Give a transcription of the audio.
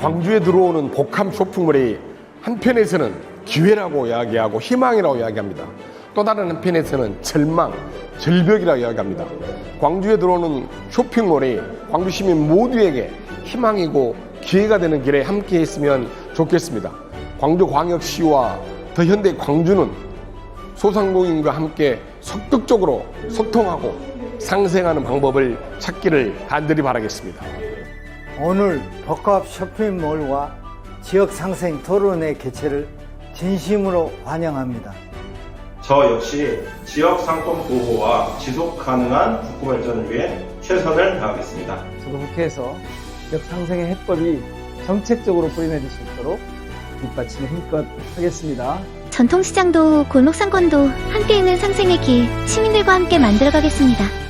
광주에 들어오는 복합 쇼핑몰이 한편에서는 기회라고 이야기하고 희망이라고 이야기합니다. 또 다른 한편에서는 절망, 절벽이라고 이야기합니다. 광주에 들어오는 쇼핑몰이 광주 시민 모두에게 희망이고 기회가 되는 길에 함께 했으면 좋겠습니다. 광주광역시와 더 현대 광주는 소상공인과 함께 적극적으로 소통하고 상생하는 방법을 찾기를 간절히 바라겠습니다. 오늘 복합 쇼핑몰과 지역 상생 토론회 개최를 진심으로 환영합니다. 저 역시 지역 상권 보호와 지속 가능한 국고 발전을 위해 최선을 다하겠습니다. 저도 국회에서 지역 상생의 해법이 정책적으로 뿌리내릴 수 있도록 뒷받침을 힘껏 하겠습니다. 전통시장도 골목상권도 함께 있는 상생의 길 시민들과 함께 만들어가겠습니다.